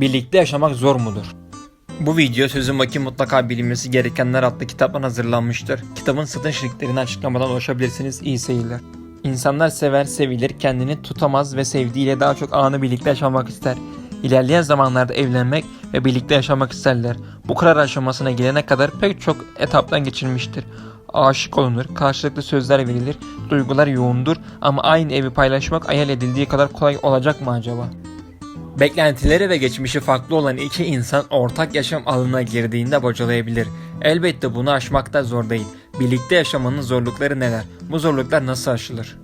Birlikte yaşamak zor mudur? Bu video sözün vaki mutlaka bilinmesi gerekenler adlı kitaptan hazırlanmıştır. Kitabın satış linklerini açıklamadan ulaşabilirsiniz. İyi seyirler. İnsanlar sever, sevilir, kendini tutamaz ve sevdiğiyle daha çok anı birlikte yaşamak ister. İlerleyen zamanlarda evlenmek ve birlikte yaşamak isterler. Bu karar aşamasına gelene kadar pek çok etaptan geçilmiştir. Aşık olunur, karşılıklı sözler verilir, duygular yoğundur ama aynı evi paylaşmak hayal edildiği kadar kolay olacak mı acaba? Beklentileri ve geçmişi farklı olan iki insan ortak yaşam alanına girdiğinde bocalayabilir. Elbette bunu aşmak da zor değil. Birlikte yaşamanın zorlukları neler? Bu zorluklar nasıl aşılır?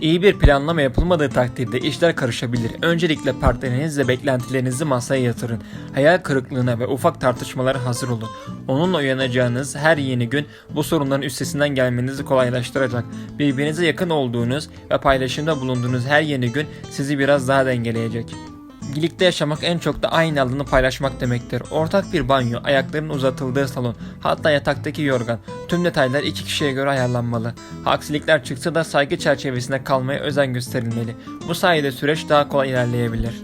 İyi bir planlama yapılmadığı takdirde işler karışabilir. Öncelikle partnerinizle beklentilerinizi masaya yatırın. Hayal kırıklığına ve ufak tartışmalara hazır olun. Onunla uyanacağınız her yeni gün bu sorunların üstesinden gelmenizi kolaylaştıracak. Birbirinize yakın olduğunuz ve paylaşımda bulunduğunuz her yeni gün sizi biraz daha dengeleyecek. Birlikte yaşamak en çok da aynı alanı paylaşmak demektir. Ortak bir banyo, ayakların uzatıldığı salon, hatta yataktaki yorgan. Tüm detaylar iki kişiye göre ayarlanmalı. Aksilikler çıksa da saygı çerçevesinde kalmaya özen gösterilmeli. Bu sayede süreç daha kolay ilerleyebilir.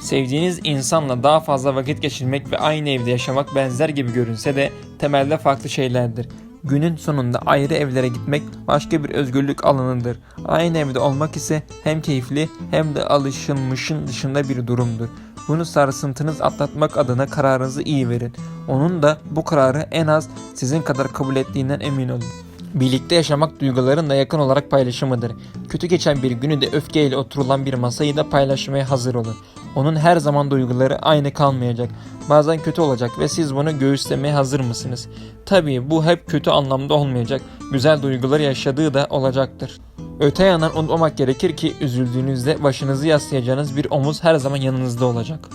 Sevdiğiniz insanla daha fazla vakit geçirmek ve aynı evde yaşamak benzer gibi görünse de temelde farklı şeylerdir. Günün sonunda ayrı evlere gitmek başka bir özgürlük alanıdır. Aynı evde olmak ise hem keyifli hem de alışılmışın dışında bir durumdur. Bunu sarsıntınız atlatmak adına kararınızı iyi verin. Onun da bu kararı en az sizin kadar kabul ettiğinden emin olun. Birlikte yaşamak duyguların da yakın olarak paylaşımıdır. Kötü geçen bir günü de öfkeyle oturulan bir masayı da paylaşmaya hazır olun. Onun her zaman duyguları aynı kalmayacak. Bazen kötü olacak ve siz bunu göğüslemeye hazır mısınız? Tabii bu hep kötü anlamda olmayacak. Güzel duyguları yaşadığı da olacaktır. Öte yandan unutmamak gerekir ki üzüldüğünüzde başınızı yaslayacağınız bir omuz her zaman yanınızda olacak.